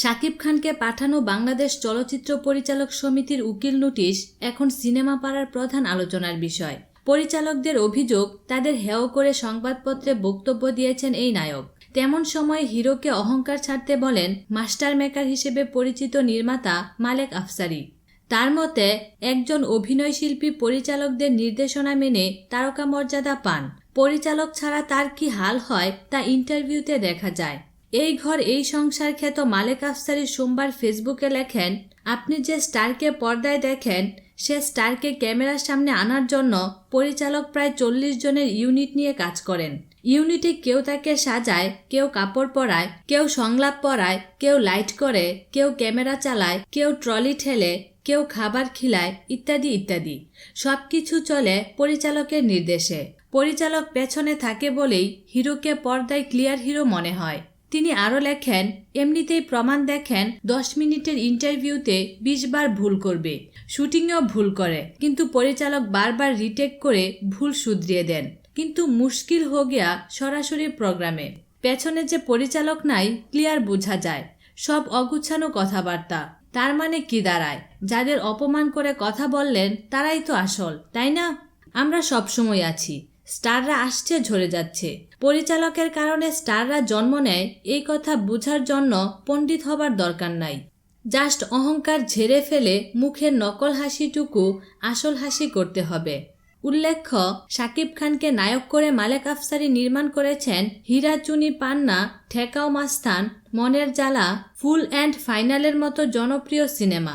শাকিব খানকে পাঠানো বাংলাদেশ চলচ্চিত্র পরিচালক সমিতির উকিল নোটিশ এখন সিনেমা পাড়ার প্রধান আলোচনার বিষয়। পরিচালকদের অভিযোগ, তাদের হেয় করে সংবাদপত্রে বক্তব্য দিয়েছেন এই নায়ক। তেমন সময় হিরোকে অহংকার ছাড়তে বলেন মাস্টার মেকার হিসেবে পরিচিত নির্মাতা মালেক আফসারি। তার মতে, একজন অভিনয়শিল্পী পরিচালকদের নির্দেশনা মেনে তারকা মর্যাদা পান। পরিচালক ছাড়া তার কি হাল হয় তা ইন্টারভিউতে দেখা যায়। এই ঘর এই সংসার খ্যাত মালেক আফসারি সোমবার ফেসবুকে লেখেন, আপনি যে স্টারকে পর্দায় দেখেন, সে স্টারকে ক্যামেরার সামনে আনার জন্য পরিচালক প্রায় চল্লিশ জনের ইউনিট নিয়ে কাজ করেন। ইউনিটে কেউ তাকে সাজায়, কেউ কাপড় পরায়, কেউ সংলাপ পরায় কেউ লাইট করে, কেউ ক্যামেরা চালায়, কেউ ট্রলি ঠেলে, কেউ খাবার খিলায়, ইত্যাদি ইত্যাদি। সবকিছু চলে পরিচালকের নির্দেশে। পরিচালক পেছনে থাকে বলেই হিরোকে পর্দায় ক্লিয়ার হিরো মনে হয়। তিনি আরও লেখেন, এমনিতেই প্রমাণ দেখেন দশ মিনিটের ইন্টারভিউতে বিশ বার ভুল করবে, শুটিংয়েও ভুল করে, কিন্তু পরিচালক বারবার রিটেক করে ভুল শুধরিয়ে দেন। কিন্তু মুশকিল হো গিয়া সরাসরি প্রোগ্রামে। পেছনে যে পরিচালক নাই, ক্লিয়ার বোঝা যায়, সব অগুছানো কথাবার্তা। তার মানে কি দাঁড়ায়? যাদের অপমান করে কথা বললেন, তারাই তো আসল, তাই না? আমরা সবসময় আছি। স্টাররা আসছে, ঝরে যাচ্ছে। পরিচালকের কারণে স্টাররা জন্ম নেয় এই কথা বুঝার জন্য পণ্ডিত হবার দরকার নাই। জাস্ট অহংকার ঝেড়ে ফেলে মুখের নকল হাসিটুকু আসল হাসি করতে হবে। উল্লেখ্য শাকিব খানকে নায়ক করে মালেক আফসারি নির্মাণ করেছেন হীরা চুনি পান্না, ঠেকাও মাস্তান, মনের জ্বালা, ফুল অ্যান্ড ফাইনালের মতো জনপ্রিয় সিনেমা।